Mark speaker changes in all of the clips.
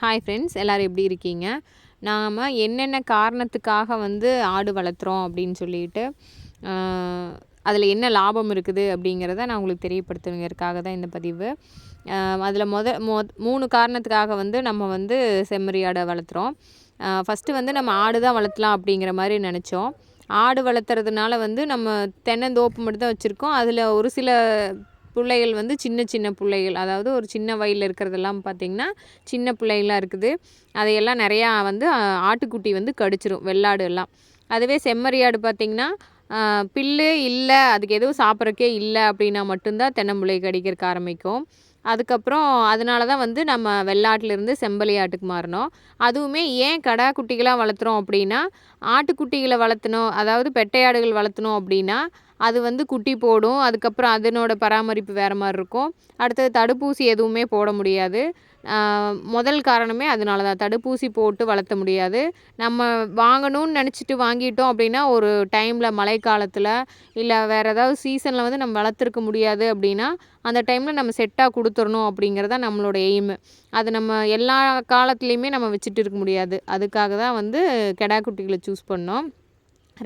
Speaker 1: Hi friends எல்லோரும் எப்படி இருக்கீங்க? நாம் என்னென்ன காரணத்துக்காக வந்து ஆடு வளர்த்துறோம் அப்படின்னு சொல்லிட்டு அதில் என்ன லாபம் இருக்குது அப்படிங்கிறத நான் உங்களுக்கு தெரியப்படுத்துங்கிறதுக்காக தான் இந்த பதிவு. அதில் மொத மொ மூணு காரணத்துக்காக வந்து நம்ம வந்து செம்மறி ஆடை வளர்த்துறோம். ஃபஸ்ட்டு வந்து நம்ம ஆடு தான் வளர்த்தலாம் அப்படிங்கிற மாதிரி நினச்சோம். ஆடு வளர்த்துறதுனால வந்து நம்ம தென்னந்தோப்பு மட்டும் தான் வச்சுருக்கோம். அதில் ஒரு சில பிள்ளைகள் வந்து சின்ன சின்ன பிள்ளைகள் அதாவது ஒரு சின்ன வயலில் இருக்கிறதெல்லாம் பார்த்திங்கன்னா சின்ன பிள்ளைகளாக இருக்குது. அதையெல்லாம் நிறையா வந்து ஆட்டுக்குட்டி வந்து கடிச்சிரும் வெள்ளாடு எல்லாம். அதுவே செம்மறியாடு பார்த்திங்கன்னா பில்லு இல்லை அதுக்கு எதுவும் சாப்பிட்றக்கே இல்லை அப்படின்னா மட்டும்தான் தென்னம்பிள்ளை கடிக்கிறதுக்கு ஆரம்பிக்கும். அதுக்கப்புறம் அதனால தான் வந்து நம்ம வெள்ளாட்டிலேருந்து செம்பலி ஆட்டுக்கு மாறினோம் அதுவுமே ஏன் கடா குட்டிகளாக வளர்த்துறோம் அப்படின்னா ஆட்டுக்குட்டிகளை வளர்த்தணும் அதாவது பெட்டையாடுகள் வளர்த்தணும் அப்படின்னா அது வந்து குட்டி போடும். அதுக்கப்புறம் அதனோட பராமரிப்பு வேறு மாதிரி இருக்கும். அடுத்தது தடுப்பூசி எதுவுமே போட முடியாது. முதல் காரணமே அதனால தான். தடுப்பூசி போட்டு வளர்த்த முடியாது. நம்ம வாங்கணும்னு நினச்சிட்டு வாங்கிட்டோம் அப்படின்னா ஒரு டைமில் மழை காலத்தில் இல்லை வேறு ஏதாவது சீசனில் வந்து நம்ம வளர்த்துருக்க முடியாது அப்படின்னா அந்த டைமில் நம்ம செட்டாக கொடுத்துடணும் அப்படிங்கிறத நம்மளோட எய்மு அது நம்ம எல்லா காலத்துலேயுமே நம்ம வச்சுட்டு இருக்க முடியாது. அதுக்காக தான் வந்து கெடா குட்டிகளை சூஸ் பண்ணோம்.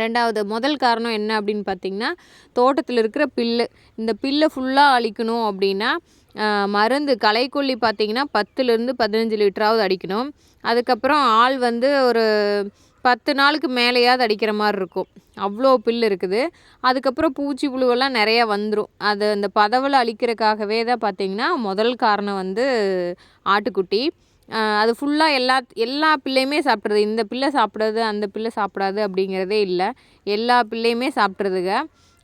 Speaker 1: ரெண்டாவது முதல் காரணம் என்ன அப்படின்னு பார்த்திங்கன்னா தோட்டத்தில் இருக்கிற பில்லு. இந்த பில்லை ஃபுல்லாக அழிக்கணும் அப்படின்னா மருந்து களைக்கொல்லி பார்த்திங்கன்னா பத்துலேருந்து பதினஞ்சு லிட்டராவது அடிக்கணும். அதுக்கப்புறம் ஆள் வந்து ஒரு பத்து நாளுக்கு மேலேயாவது அடிக்கிற மாதிரி இருக்கும். அவ்வளோ பில் இருக்குது. அதுக்கப்புறம் பூச்சி புழுவெல்லாம் நிறையா வந்துடும் அது அந்த பதவில் அழிக்கிறதுக்காகவே தான் பார்த்திங்கன்னா முதல் காரணம் வந்து ஆட்டுக்குட்டி. அது ஃபுல்லாக எல்லா எல்லா பிள்ளையுமே சாப்பிட்றது. இந்த பிள்ளை சாப்பிடாது அந்த பிள்ளை சாப்பிடாது அப்படிங்கிறதே இல்லை. எல்லா பிள்ளையுமே சாப்பிட்றதுங்க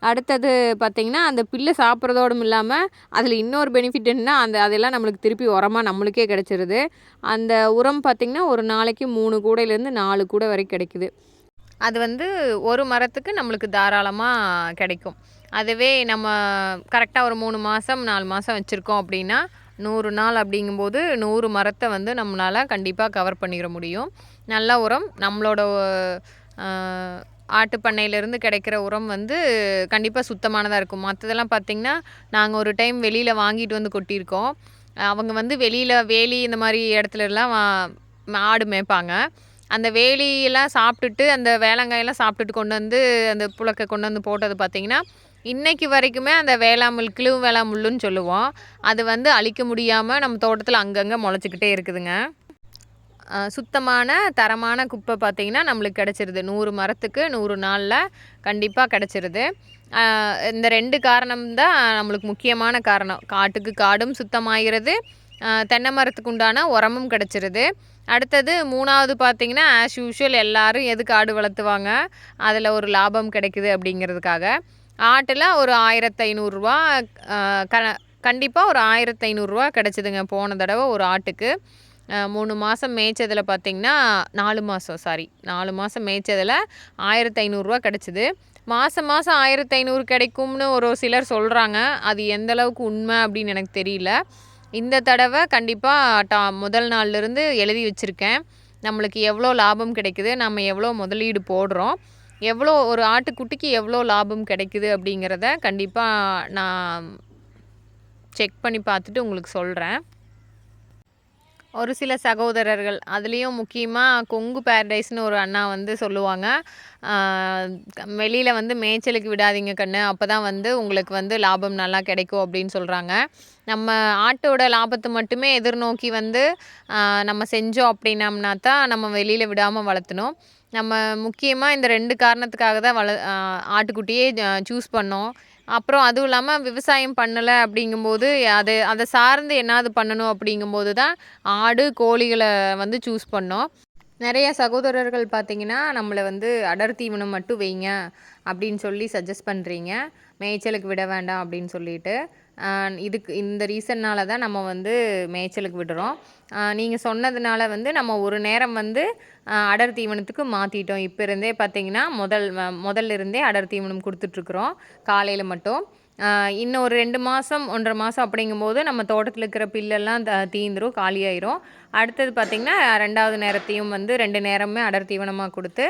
Speaker 1: அடுத்தது பார்த்திங்கன்னா அந்த பிள்ளை சாப்பிட்றதோடும் இல்லாமல் அதில் இன்னொரு பெனிஃபிட் என்ன அந்த அதெல்லாம் நம்மளுக்கு திருப்பி உரமாக நம்மளுக்கே கிடச்சிருது. அந்த உரம் பார்த்திங்கன்னா ஒரு நாளைக்கு மூணு கூடையிலேருந்து நாலு கூடை வரைக்கும் கிடைக்குது. அது வந்து ஒரு மரத்துக்கு நம்மளுக்கு தாராளமாக கிடைக்கும். அதுவே நம்ம கரெக்டாக ஒரு மூணு மாதம் நாலு மாதம் வச்சுருக்கோம் அப்படின்னா நூறு நாள் அப்படிங்கும்போது நூறு மரத்தை வந்து நம்மளால் கண்டிப்பாக கவர் பண்ணிட முடியும். நல்ல உரம் நம்மளோட ஆட்டு பண்ணையிலேருந்து கிடைக்கிற உரம் வந்து கண்டிப்பாக சுத்தமானதாக இருக்கும். மற்றதெல்லாம் பார்த்திங்கன்னா நாங்கள் ஒரு டைம் வெளியில் வாங்கிட்டு வந்து கொட்டியிருக்கோம். அவங்க வந்து வெளியில் வேலி இந்த மாதிரி இடத்துலலாம் ஆடு மேய்ப்பாங்க. அந்த வேலியெல்லாம் சாப்பிட்டுட்டு அந்த வேளங்காயெல்லாம் சாப்பிட்டுட்டு கொண்டு வந்து அந்த புழக்க கொண்டு வந்து போட்டது பார்த்திங்கன்னா இன்றைக்கி வரைக்குமே அந்த வேளாமுல் கிழு வேளாமுல்லுன்னு சொல்லுவோம். அது வந்து அழிக்க முடியாமல் நம்ம தோட்டத்தில் அங்கங்கே முளைச்சிக்கிட்டே இருக்குதுங்க. சுத்தமான தரமான குப்பை பார்த்திங்கன்னா நம்மளுக்கு கிடச்சிருது. நூறு மரத்துக்கு நூறு நாளில் கண்டிப்பாக கிடச்சிருது. இந்த ரெண்டு காரணம்தான் நம்மளுக்கு முக்கியமான காரணம். காட்டுக்கு காடும் சுத்தமாகிறது தென்னை மரத்துக்கு உண்டான உரமும் கிடச்சிருது. அடுத்தது மூணாவது பார்த்திங்கன்னா ஆஸ் யூஷுவல் எல்லோரும் எதுக்கு ஆடு வளர்த்துவாங்க? அதில் ஒரு லாபம் கிடைக்குது அப்படிங்கிறதுக்காக. ஆட்டில் ஒரு ஆயிரத்து ஐநூறுரூவா க கண்டிப்பாக ஒரு ஆயிரத்து ஐநூறுரூவா கிடச்சிதுங்க. போன தடவை ஒரு ஆட்டுக்கு. மூணு மாதம் மேய்ச்சதில் பார்த்திங்கன்னா நாலு மாதம் சாரி நாலு மாதம் மேய்ச்சதில் ஆயிரத்து ஐநூறுரூவா கிடச்சிது. மாதம் மாதம் ஆயிரத்து ஐநூறு கிடைக்கும்னு ஒரு சிலர் சொல்கிறாங்க அது எந்த அளவுக்கு உண்மை அப்படின்னு எனக்கு தெரியல. இந்த தடவை கண்டிப்பாக டா முதல் நாள்லேருந்து எழுதி வச்சுருக்கேன். நம்மளுக்கு எவ்வளோ லாபம் கிடைக்குது நம்ம எவ்வளோ முதலீடு போடுறோம். எவ்வளோ ஒரு ஆட்டுக்குட்டிக்கு எவ்வளோ லாபம் கிடைக்குது அப்படிங்கிறத கண்டிப்பாக நான் செக் பண்ணி பார்த்துட்டு உங்களுக்கு சொல்கிறேன் ஒரு சில சகோதரர்கள் அதுலேயும் முக்கியமாக கொங்கு பேரடைஸ்னு ஒரு அண்ணா வந்து சொல்லுவாங்க. வெளியில் வந்து மேய்ச்சலுக்கு விடாதீங்க கண்ணு அப்போ தான் வந்து உங்களுக்கு வந்து லாபம் நல்லா கிடைக்கும் அப்படின்னு சொல்கிறாங்க நம்ம ஆட்டோட லாபத்தை மட்டுமே எதிர்நோக்கி வந்து நம்ம செஞ்சோம் அப்படின்னம்னா தான் நம்ம வெளியில் விடாமல் வளர்த்தணும். நம்ம முக்கியமாக இந்த ரெண்டு காரணத்துக்காக தான் வள ஆட்டுக்குட்டியே சூஸ் பண்ணோம். அப்புறம் அதுவும் இல்லாமல் விவசாயம் பண்ணலை அப்படிங்கும்போது அது அதை சார்ந்து என்னாவது பண்ணணும் அப்படிங்கும்போது தான் ஆடு கோழிகளை வந்து சூஸ் பண்ணோம். நிறைய சகோதரர்கள் பார்த்திங்கன்னா நம்மளை வந்து அடர் தீவனம் மட்டும் வைங்க அப்படின்னு சொல்லி சஜஸ்ட் பண்ணுறீங்க மேய்ச்சலுக்கு விட வேண்டாம் அப்படின்னு சொல்லிட்டு. இதுக்கு இந்த ரீசன்னால் தான் நம்ம வந்து மேய்ச்சலுக்கு விடுறோம். நீங்கள் சொன்னதுனால வந்து நம்ம ஒரு நேரம் வந்து அடர் தீவனத்துக்கு மாற்றிட்டோம் இப்போ இருந்தே பார்த்திங்கன்னா முதல் முதல்ல இருந்தே அடர் தீவனம் கொடுத்துட்ருக்குறோம் காலையில் மட்டும். இன்னும் ஒரு ரெண்டு மாதம் ஒன்றரை மாதம் அப்படிங்கும்போது நம்ம தோட்டத்தில் இருக்கிற பில்லெல்லாம் த தீந்துரும் காலியாயிரும். அடுத்தது பார்த்திங்கன்னா ரெண்டாவது நேரத்தையும் வந்து ரெண்டு நேரமே அடர் தீவனமாக கொடுத்து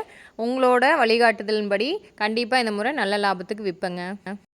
Speaker 1: உங்களோட வழிகாட்டுதலின்படி கண்டிப்பாக இந்த முறை நல்ல லாபத்துக்கு விற்பேங்க.